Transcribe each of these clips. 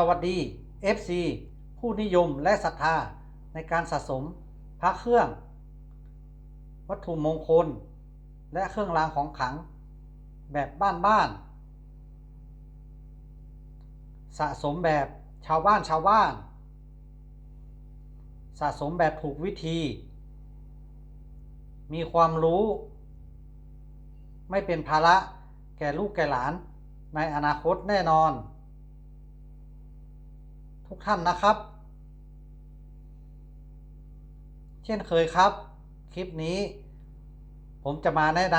สวัสดี FC ผู้นิยมและศรัทธาในการสะสมพระเครื่อง วัตถุมงคล และเครื่องรางของขลัง แบบบ้านๆสะสมแบบชาวบ้านชาวบ้าน สะสมแบบถูกวิธี มีความรู้ ไม่เป็นภาระแก่ลูกแก่หลานในอนาคตแน่นอน ทุกท่านนะครับ เช่นเคยครับ คลิปนี้ ผมจะมาแนะน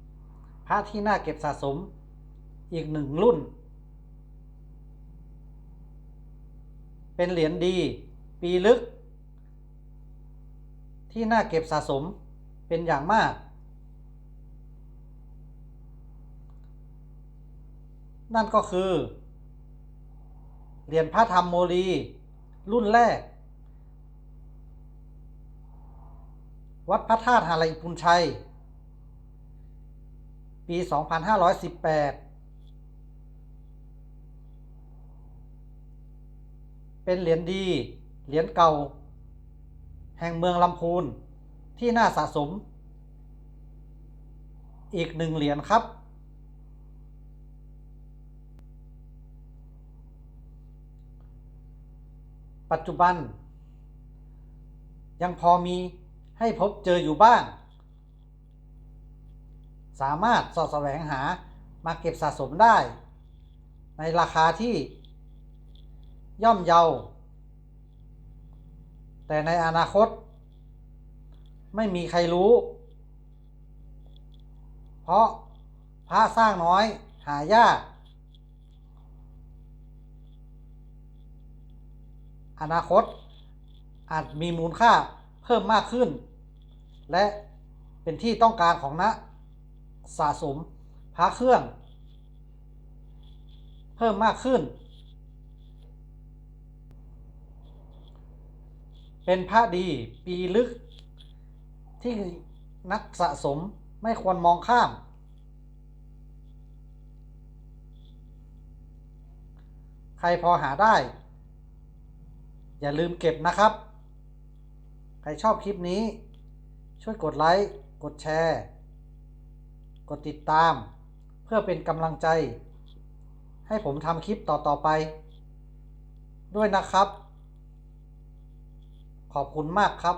ำพระที่น่าเก็บสะสมอีกหนึ่งรุ่น เป็นเหรียญดี ปีลึก ที่น่าเก็บสะสมเป็นอย่างมาก นั่นก็คือ เหรียญพระธรรมโมลี รุ่นแรก วัดพระธาตุหาลัยพุนชัย ปี 2518 เป็นเหรียญดี เหรียญเก่า แห่งเมืองลำพูนที่น่าสะสม อีกหนึ่งเหรียญครับ ปัจจุบัน ยังพอมีให้พบเจออยู่บ้าง สามารถสอดแสวงหามาเก็บสะสมได้ ในราคาที่ย่อมเยา แต่ในอนาคต ไม่มีใครรู้ เพราะพระสร้างน้อยหายาก อนาคต อาจมีมูลค่าเพิ่มมากขึ้น และเป็นที่ต้องการของนักสะสมพระเครื่อง เพิ่มมากขึ้น เป็นพระดีปีลึก ที่นักสะสมไม่ควรมองข้าม ใครพอหาได้ อย่าลืมเก็บนะครับ ใครชอบคลิปนี้ ช่วยกดไลค์ กดแชร์ กดติดตาม เพื่อเป็นกำลังใจ ให้ผมทำคลิปต่อ ๆ ไป ด้วยนะครับ ขอบคุณมากครับ